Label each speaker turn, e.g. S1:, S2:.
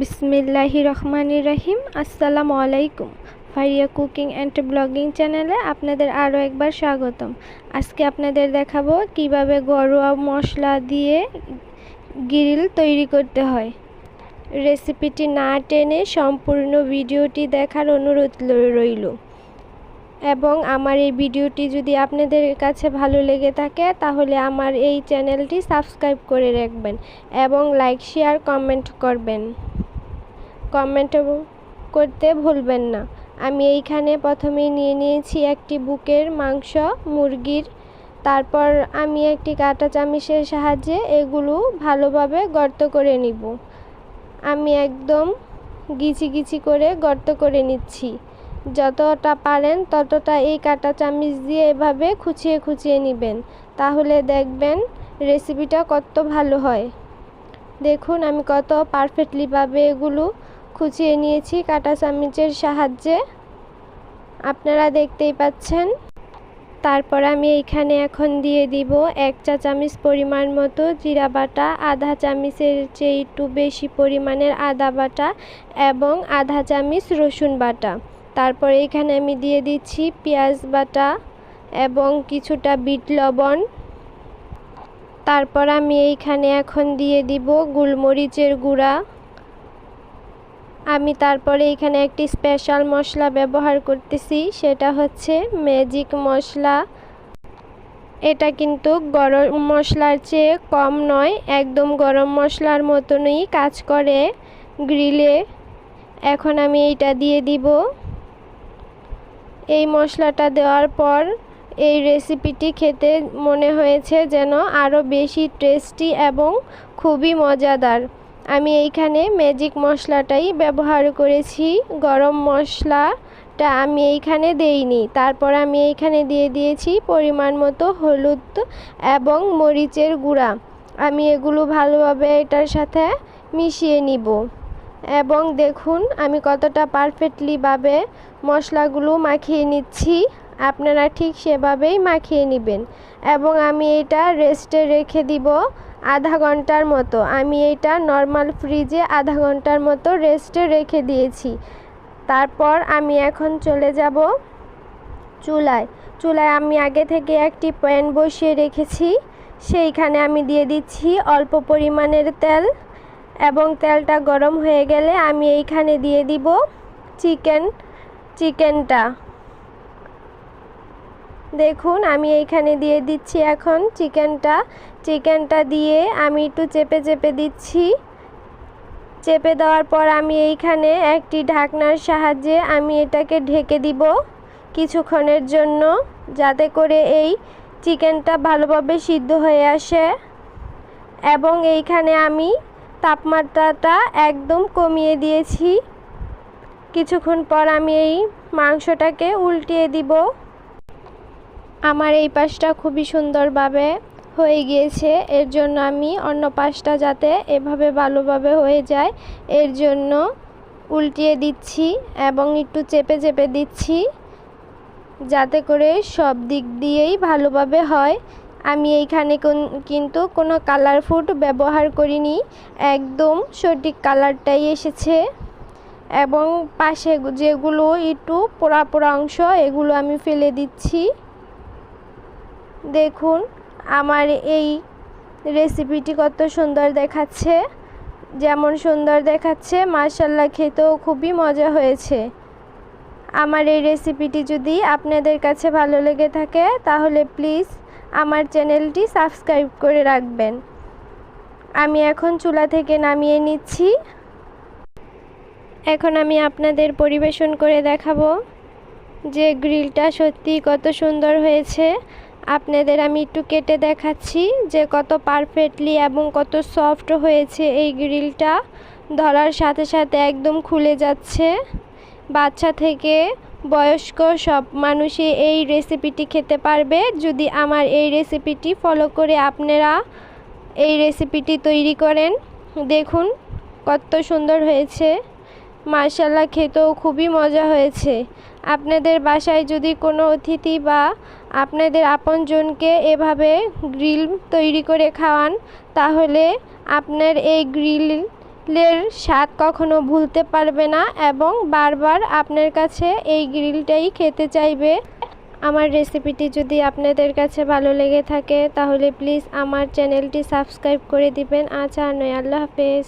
S1: বিসমিল্লাহি রহমানির রহিম। আসসালামু আলাইকুম। ফারিয়া কুকিং অ্যান্ড ব্লগিং চ্যানেলে আপনাদের আরও একবার স্বাগতম। আজকে আপনাদের দেখাবো কীভাবে ঘরোয়া মশলা দিয়ে গ্রিল তৈরি করতে হয়। রেসিপিটি না টেনে সম্পূর্ণ ভিডিওটি দেখার অনুরোধ রইল। এবং আমার এই ভিডিওটি যদি আপনাদের কাছে ভালো লেগে থাকে, তাহলে আমার এই চ্যানেলটি সাবস্ক্রাইব করে রাখবেন এবং লাইক, শেয়ার, কমেন্ট করবেন। কমেন্ট করতে ভুলবেন না। আমি এইখানে প্রথমে নিয়ে নিয়েছি একটি বুকের মাংস, মুরগির, তারপর আমি একটি কাঁটা চামিচের সাহায্যে এগুলো ভালোভাবে গর্ত করে নিব। আমি একদম গিচি গিচি করে গর্ত করে নিচ্ছি। যতটা পারেন ততটা এই কাঁটা চামিচ দিয়ে এভাবে খুচিয়ে খুচিয়ে নেবেন। তাহলে দেখবেন রেসিপিটা কত ভালো হয়। দেখুন আমি কত পারফেক্টলিভাবে এগুলো খুচিয়ে নিয়েছি কাঁটা চামিচের সাহায্যে। আপনারা দেখতেই পাচ্ছেন। তারপর আমি এইখানে এখন দিয়ে দিব এক চা চামচ পরিমাণ মতো জিরা বাটা, আধা চামচের চেয়ে একটু বেশি পরিমাণের আদা বাটা এবং আধা চামচ রসুন বাটা। তারপর এখানে আমি দিয়ে দিচ্ছি পেঁয়াজ বাটা এবং কিছুটা বিট লবণ। তারপর আমি এইখানে এখন দিয়ে দিব গোলমরিচের গুঁড়া। আমি তারপরে এখানে একটি স্পেশাল মশলা ব্যবহার করতেছি, সেটা হচ্ছে ম্যাজিক মশলা। এটা কিন্তু গরম মশলার চেয়ে কম নয়, একদম গরম মশলার মতনই কাজ করে গ্রিলে। এখন আমি এইটা দিয়ে দিব। এই মশলাটা দেওয়ার পর এই রেসিপিটি খেতে মনে হয়েছে যেন আরও বেশি টেস্টি এবং খুবই মজাদার। আমি এইখানে ম্যাজিক মশলাটাই ব্যবহার করেছি। গরম মশলাটা আমি এইখানে দেইনি। তারপর আমি এইখানে দিয়ে দিয়েছি পরিমাণ মতো হলুদ এবং মরিচের গুঁড়া। আমি এগুলো ভালোভাবে এটার সাথে মিশিয়ে নিব। এবং দেখুন, আমি কতটা পারফেক্টলিভাবে মশলাগুলো মাখিয়ে নিচ্ছি। আপনারা ঠিক সেভাবেই মাখিয়ে নেবেন। এবং আমি এটা রেস্টে রেখে দিব। আধা ঘণ্টার মতো। আমি এটা নর্মাল ফ্রিজে আধা ঘণ্টার মতো রেস্টে রেখে দিয়েছি। তারপর আমি এখন চলে যাব চুলায়। চুলায় আমি আগে থেকে একটি প্যান বসিয়ে রেখেছি। সেইখানে আমি দিয়ে দিচ্ছি অল্প পরিমাণের তেল এবং তেলটা গরম হয়ে গেলে আমি এইখানে দিয়ে দিব চিকেন, চিকেনটা। দেখুন, আমি এইখানে দিয়ে দিচ্ছি এখন চিকেনটা। চিকেনটা দিয়ে আমি একটু চেপে চেপে দিচ্ছি। চেপে দেওয়ার পর আমি এইখানে একটি ঢাকনার সাহায্যে আমি এটাকে ঢেকে দিব কিছুক্ষণের জন্য, যাতে করে এই চিকেনটা ভালোভাবে সিদ্ধ হয়ে আসে। এবং এইখানে আমি তাপমাত্রাটা একদম কমিয়ে দিয়েছি। কিছুক্ষণ পর আমি এই মাংসটাকে উল্টিয়ে দিব। আমার এই পাশটা খুবই সুন্দরভাবে হয়ে গিয়েছে। এর জন্য আমি অন্য পাশটা যাতে এভাবে ভালোভাবে হয়ে যায়, এর জন্য উল্টিয়ে দিচ্ছি এবং একটু চেপে চেপে দিচ্ছি যাতে করে সব দিক দিয়েই ভালোভাবে হয়। আমি এইখানে কিন্তু কোনো কালার ফুড ব্যবহার করিনি। একদম সঠিক কালারটাই এসেছে এবং পাশে যেগুলো একটু পোড়া পোড়া অংশ, এগুলো আমি ফেলে দিচ্ছি। দেখুন আমার এই রেসিপিটি কত সুন্দর দেখাচ্ছে। যেমন সুন্দর দেখাচ্ছে মার্শাল্লাহ খেতেও খুবই মজা হয়েছে। আমার এই রেসিপিটি যদি আপনাদের কাছে ভালো লেগে থাকে, তাহলে প্লিজ আমার চ্যানেলটি সাবস্ক্রাইব করে রাখবেন। আমি এখন চুলা থেকে নামিয়ে নিচ্ছি। এখন আমি আপনাদের পরিবেশন করে দেখাবো যে গ্রিলটা সত্যি কত সুন্দর হয়েছে। আপনাদের আমি একটু কেটে দেখাচ্ছি যে কত পারফেক্টলি এবং কত সফট হয়েছে এই গ্রিলটা ধরার সাথে সাথে একদম খুলে যাচ্ছে। বাচ্চা থেকে বয়স্ক সব মানুষই এই রেসিপিটি খেতে পারবে। যদি আমার এই রেসিপিটি ফলো করে আপনারা এই রেসিপিটি তৈরি করেন, দেখুন কত সুন্দর হয়েছে। মার্শাল্লাহ খেতেও খুবই মজা হয়েছে। আপনাদের বাসায় যদি কোনো অতিথি বা আপনাদের আপনজনকে এভাবে গ্রিল তৈরি করে খাওয়ান, তাহলে আপনার এই গ্রিলের স্বাদ কখনো ভুলতে পারবে না এবং বারবার আপনার কাছে এই গ্রিলটাই খেতে চাইবে। আমার রেসিপিটি যদি আপনাদের কাছে ভালো লেগে থাকে, তাহলে প্লিজ আমার চ্যানেলটি সাবস্ক্রাইব করে দিবেন। আচ্ছা নয়, আল্লাহ হাফেজ।